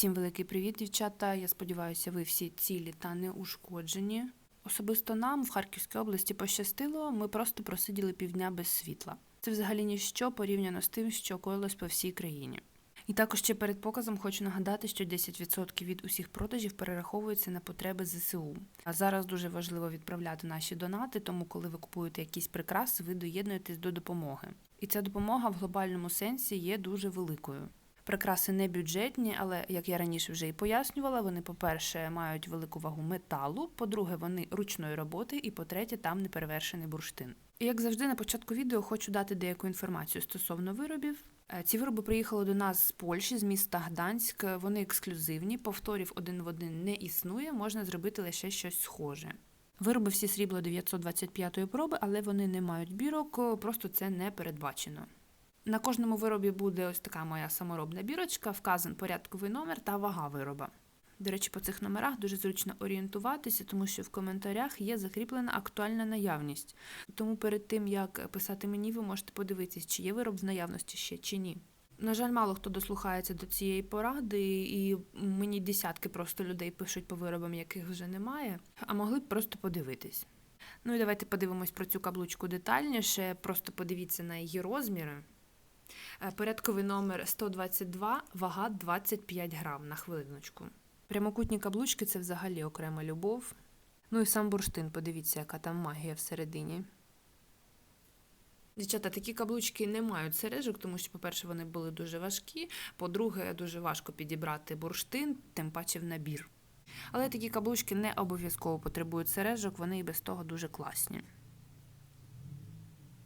Всім великий привіт, дівчата. Я сподіваюся, ви всі цілі та не ушкоджені. Особисто нам в Харківській області пощастило, ми просто просиділи півдня без світла. Це взагалі ніщо порівняно з тим, що коїлось по всій країні. І також ще перед показом хочу нагадати, що 10% від усіх продажів перераховуються на потреби ЗСУ. А зараз дуже важливо відправляти наші донати, тому коли ви купуєте якісь прикраси, ви доєднуєтесь до допомоги. І ця допомога в глобальному сенсі є дуже великою. Прикраси не бюджетні, але як я раніше вже і пояснювала, вони, по-перше, мають велику вагу металу, по-друге, вони ручної роботи, і по-третє, там неперевершений бурштин. І як завжди, на початку відео хочу дати деяку інформацію стосовно виробів. Е, Ці вироби приїхали до нас з Польщі, з міста Гданськ. Вони ексклюзивні, повторів один в один не існує, можна зробити лише щось схоже. Вироби всі срібло 925 проби, але вони не мають бірок, просто це не передбачено. На кожному виробі буде ось така моя саморобна бірочка, вказан порядковий номер та вага вироба. До речі, по цих номерах дуже зручно орієнтуватися, тому що в коментарях є закріплена актуальна наявність. Тому перед тим, як писати мені, ви можете подивитись, чи є вироб в наявності ще чи ні. На жаль, мало хто дослухається до цієї поради, і мені десятки просто людей пишуть по виробам, яких вже немає, а могли б просто подивитись. Ну і давайте подивимось про цю каблучку детальніше, просто подивіться на її розміри. Е, Порядковий номер 122, вага 25 грам на хвилиночку. Прямокутні каблучки це взагалі окрема любов. Ну і сам бурштин, подивіться, яка там магія всередині. Дівчата, такі каблучки не мають сережок, тому що, по-перше, вони були дуже важкі. По-друге, дуже важко підібрати бурштин, тим паче в набір. Але такі каблучки не обов'язково потребують сережок, вони і без того дуже класні.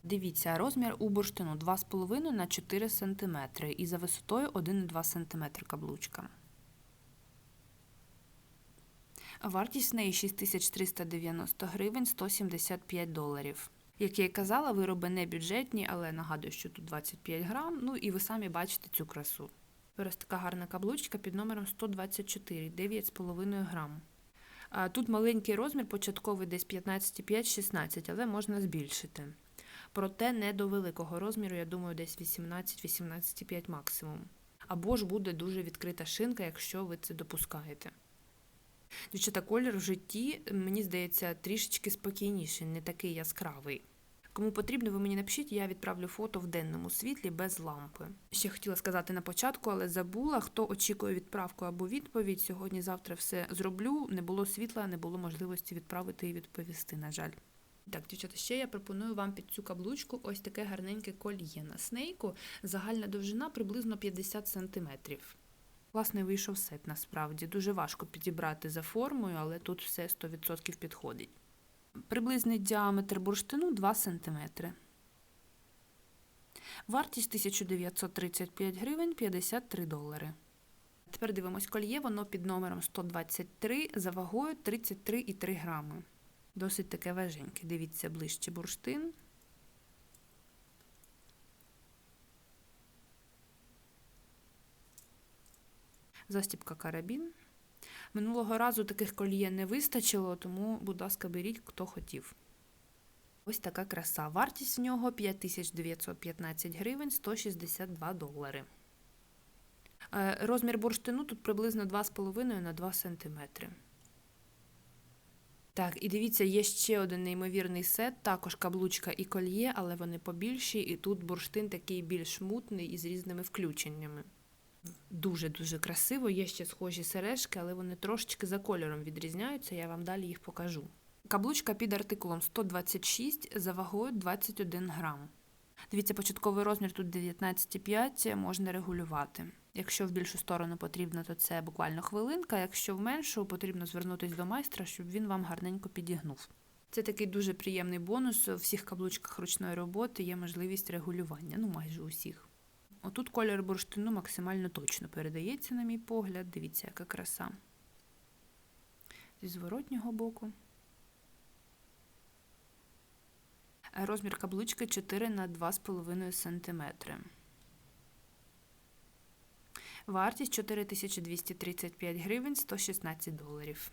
Дивіться, розмір у бурштину 2,5 на 4 см і за висотою 1,2 см каблучка. Вартість неї 6390 гривень 175 доларів. Як я й казала, вироби не бюджетні, але нагадую, що тут 25 грам. Ну і ви самі бачите цю красу. Ось така гарна каблучка під номером 124, 9,5 грам. Тут маленький розмір, початковий десь 15,5-16, але можна збільшити. Проте не до великого розміру, я думаю, десь 18-18,5 максимум. Або ж буде дуже відкрита шинка, якщо ви це допускаєте. Дівчата, колір в житті, мені здається, трішечки спокійніший, не такий яскравий. Кому потрібно, ви мені напишіть, я відправлю фото в денному світлі без лампи. Ще хотіла сказати на початку, але забула, хто очікує відправку або відповідь. Сьогодні-завтра все зроблю. Не було світла, не було можливості відправити і відповісти, на жаль. Так, дівчата, ще я пропоную вам під цю каблучку ось таке гарненьке кольє на снейку. Загальна довжина приблизно 50 см. Класний вийшов сет насправді. Дуже важко підібрати за формою, але тут все 100% підходить. Приблизний діаметр бурштину 2 см. Вартість 1935 гривень 53 долари. Тепер дивимось кольє, воно під номером 123 за вагою 33,3 грами. Досить таке важеньке. Дивіться ближче бурштин. Застіпка карабін. Минулого разу таких кольє не вистачило, тому, будь ласка, беріть, хто хотів. Ось така краса. Вартість в нього 5915 гривень 162 долари. Е, Розмір бурштину тут приблизно 2,5 на 2 см. Так, і дивіться, є ще один неймовірний сет, також каблучка і кольє, але вони побільші, і тут бурштин такий більш мутний і з різними включеннями. Дуже-дуже красиво. Є ще схожі сережки, але вони трошечки за кольором відрізняються, я вам далі їх покажу. Каблучка під артикулом 126 за вагою 21 грам. Дивіться, початковий розмір тут 19,5 можна регулювати. Якщо в більшу сторону потрібно, то це буквально хвилинка. Якщо в меншу, потрібно звернутися до майстра, щоб він вам гарненько підігнув. Це такий дуже приємний бонус. У всіх каблучках ручної роботи є можливість регулювання, ну майже усіх. Отут колір бурштину максимально точно передається, на мій погляд. Дивіться, яка краса. Зі зворотнього боку. Розмір каблучки 4 на 2,5 см. Вартість 4235 гривень 116 доларів.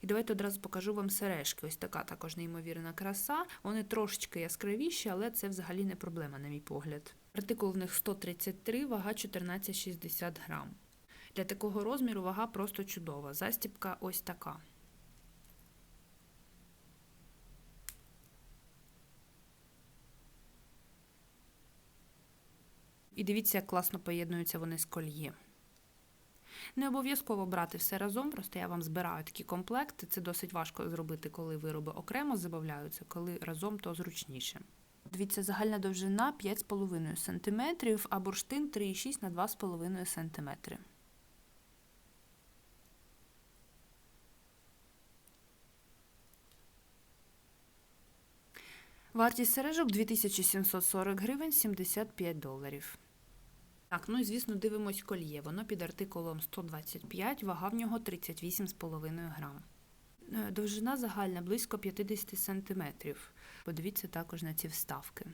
І давайте одразу покажу вам сережки. Ось така також неймовірна краса. Вони трошечки яскравіші, але це взагалі не проблема, на мій погляд. Артикул в них 133, вага 14,60 грам. Для такого розміру вага просто чудова. Застібка ось така. І дивіться, як класно поєднуються вони з кольє. Не обов'язково брати все разом, просто я вам збираю такі комплекти. Це досить важко зробити, коли вироби окремо забавляються, коли разом, то зручніше. Дивіться, загальна довжина 5,5 см, а бурштин 3,6 на 2,5 см. Вартість сережок 2740 гривень 75 доларів. Так, ну і звісно, дивимось кольє. Воно під артикулом 125, вага в нього 38,5 грам. Е, Довжина загальна близько 50 см. Подивіться також на ці вставки.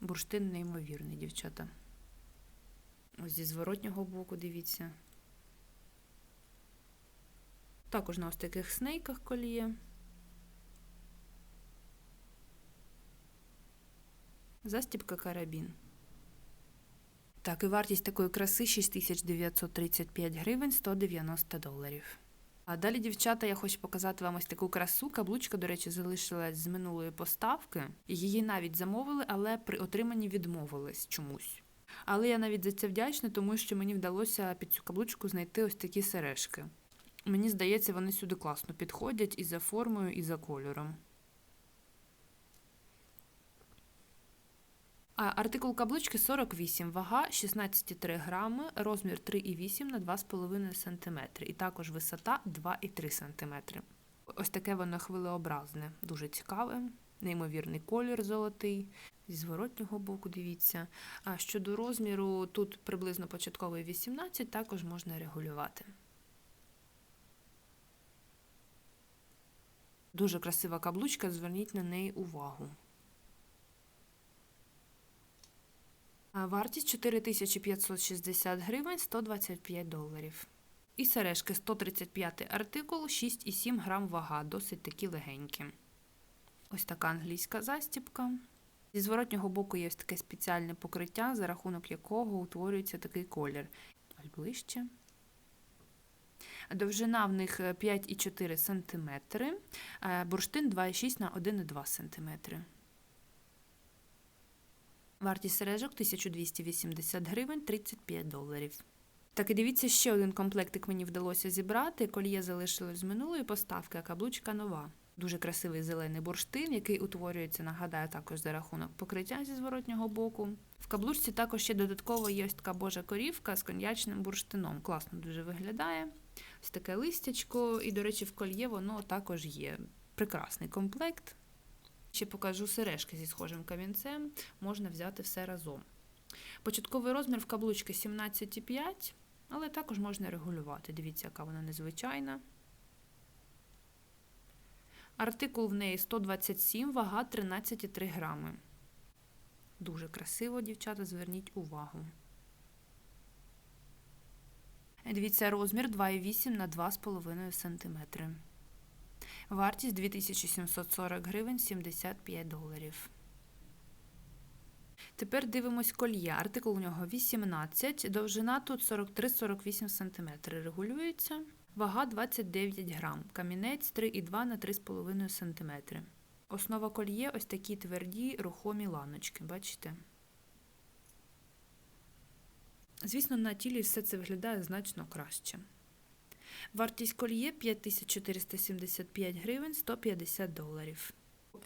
Бурштин неймовірний, дівчата. Ось зі зворотнього боку дивіться. Також на ось таких снейках коліє. Застібка карабін. Так, і вартість такої краси 6935 гривень 190 доларів. А далі, дівчата, я хочу показати вам ось таку красу. Каблучка, до речі, залишилась з минулої поставки. Її навіть замовили, але при отриманні відмовились чомусь. Але я навіть за це вдячна, тому що мені вдалося під цю каблучку знайти ось такі сережки. Мені здається, вони сюди класно підходять і за формою, і за кольором. А артикул каблучки 48, вага 16,3 грами, розмір 3,8 на 2,5 см. І також висота 2,3 см. Ось таке воно хвилеобразне, дуже цікаве, неймовірний колір золотий. Зі зворотнього боку, дивіться. А щодо розміру, тут приблизно початковий 18, також можна регулювати. Дуже красива каблучка, зверніть на неї увагу. Вартість 4560 гривень 125 доларів. І сережки 135 артикул, 6,7 грам вага, досить такі легенькі. Ось така англійська застіпка. Зі зворотнього боку є ось таке спеціальне покриття, за рахунок якого утворюється такий колір. Ближче. Довжина в них 5,4 см, бурштин 2,6 на 1,2 см. Вартість сережок 1280 гривень 35 доларів. Так і дивіться, ще один комплектик мені вдалося зібрати. Кольє залишилось з минулої поставки, а каблучка нова. Дуже красивий зелений бурштин, який утворюється, нагадаю, також за рахунок покриття зі зворотнього боку. В каблучці також ще додатково є така божа корівка з коньячним бурштином. Класно дуже виглядає. Ось таке листячко, і, до речі, в кольє воно також є. Прекрасний комплект. Ще покажу сережки зі схожим камінцем, можна взяти все разом. Початковий розмір в каблучки 17,5, але також можна регулювати. Дивіться, яка вона незвичайна. Артикул в неї 127, вага 13,3 грами. Дуже красиво, дівчата, зверніть увагу. Дивіться, розмір 2,8 на 2,5 см. Вартість 2740 гривень 75 доларів. Тепер дивимось кольє. Артикул у нього 18, довжина тут 43-48 см. Регулюється. Вага 29 грам. Камінець 3,2 на 3,5 см. Основа кольє ось такі тверді рухомі ланочки. Бачите? Звісно, на тілі все це виглядає значно краще. Вартість кольє 5475 гривень 150 доларів.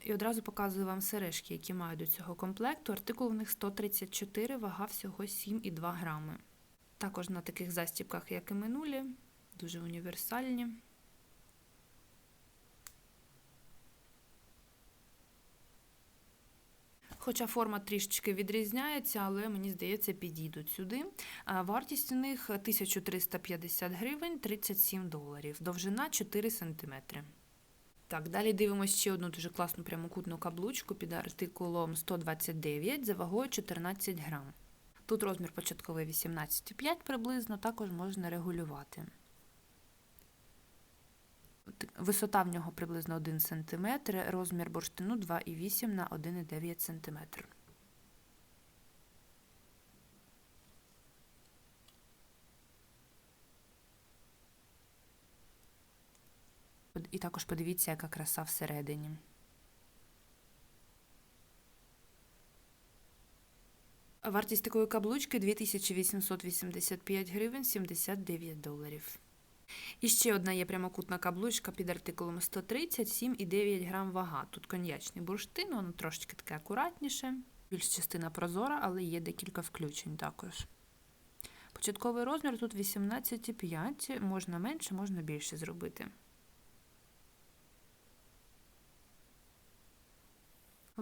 І одразу показую вам сережки, які мають до цього комплекту. Артикул в них 134, вага всього 7,2 грами. Також на таких застібках, як і минулі, дуже універсальні. Хоча форма трішечки відрізняється, але мені здається, підійдуть сюди. Вартість у них 1350 гривень 37 доларів, довжина 4 см. Так, далі дивимося ще одну дуже класну прямокутну каблучку під артикулом 129 за вагою 14 грам. Тут розмір початковий 18,5 приблизно, також можна регулювати. Висота в нього приблизно 1 см, розмір бурштину 2,8 на 1,9 см. І також подивіться, яка краса всередині. Вартість такої каблучки 2885 гривень 79 доларів. І ще одна є прямокутна каблучка під артикулом 130, 7,9 грам вага. Тут коньячний бурштин, воно трошечки таке акуратніше, більш частина прозора, але є декілька включень також. Початковий розмір тут 18,5, можна менше, можна більше зробити.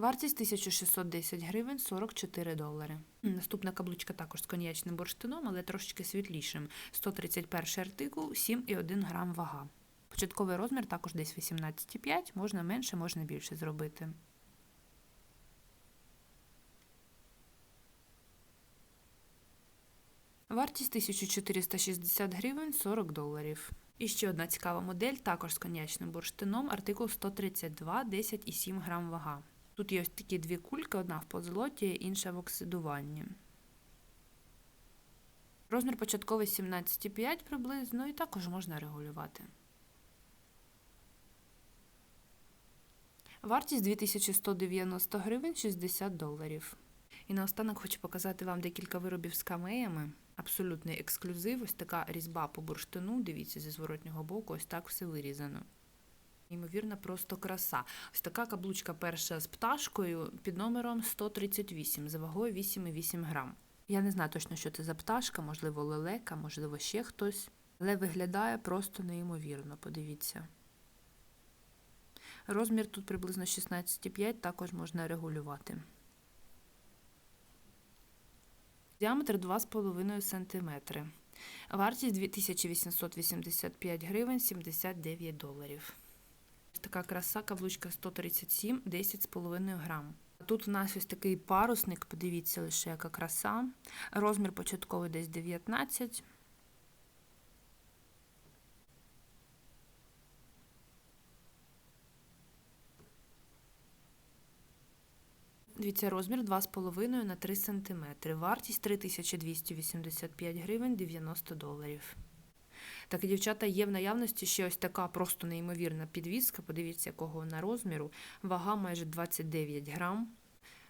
Вартість 1610 гривень 44 долари. Наступна каблучка також з коньячним бурштином, але трошечки світлішим. 131 артикул, 7,1 грам вага. Початковий розмір також десь 18,5, можна менше, можна більше зробити. Вартість 1460 гривень 40 доларів. І ще одна цікава модель, також з коньячним бурштином, артикул 132, 10,7 грам вага. Тут є ось такі дві кульки, одна в позолоті, інша в оксидуванні. Розмір початковий 17,5 приблизно, і також можна регулювати. Вартість 2190 гривень 60 доларів. І наостанок хочу показати вам декілька виробів з камеями. Абсолютний ексклюзив, ось така різьба по бурштину. Дивіться, зі зворотнього боку, ось так все вирізано. Ймовірно, просто краса. Ось така каблучка перша з пташкою під номером 138 за вагою 8,8 грам. Я не знаю точно, що це за пташка, можливо, лелека, можливо, ще хтось. Але виглядає просто неймовірно, подивіться. Розмір тут приблизно 16,5, також можна регулювати. Діаметр 2,5 см. Вартість 2885 гривень 79 доларів. Така краса, каблучка 137, 10,5 грам. Тут у нас ось такий парусник, подивіться лише, яка краса. Розмір початковий десь 19. Дивіться, розмір 2,5 на 3 см. Вартість 3285 гривень 90 доларів. Так, дівчата, є в наявності ще ось така просто неймовірна підвіска. Подивіться, якого вона розміру. Вага майже 29 грам.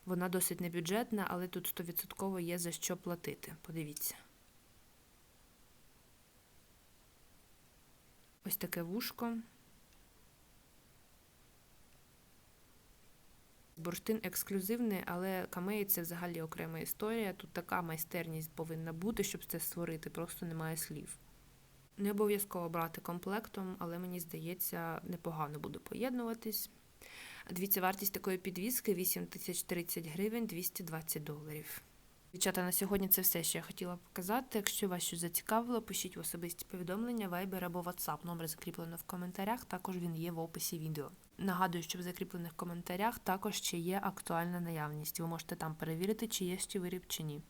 Вона досить небюджетна, але тут 100% є за що платити. Подивіться. Ось таке вушко. Бурштин ексклюзивний, але камеї це взагалі окрема історія. Тут така майстерність повинна бути, щоб це створити, просто немає слів. Не обов'язково брати комплектом, але мені здається, непогано буде поєднуватись. Дивіться, вартість такої підвіски 8030 гривень 220 доларів. Дівчата, на сьогодні це все, що я хотіла показати. Якщо вас щось зацікавило, пишіть в особисті повідомлення, Viber або WhatsApp. Номер закріплено в коментарях, також він є в описі відео. Нагадую, що в закріплених коментарях також ще є актуальна наявність. Ви можете там перевірити, чи є ще виріб чи ні.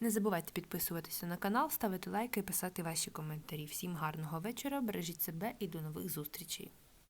Не забувайте підписуватися на канал, ставити лайки і писати ваші коментарі. Всім гарного вечора, бережіть себе і до нових зустрічей!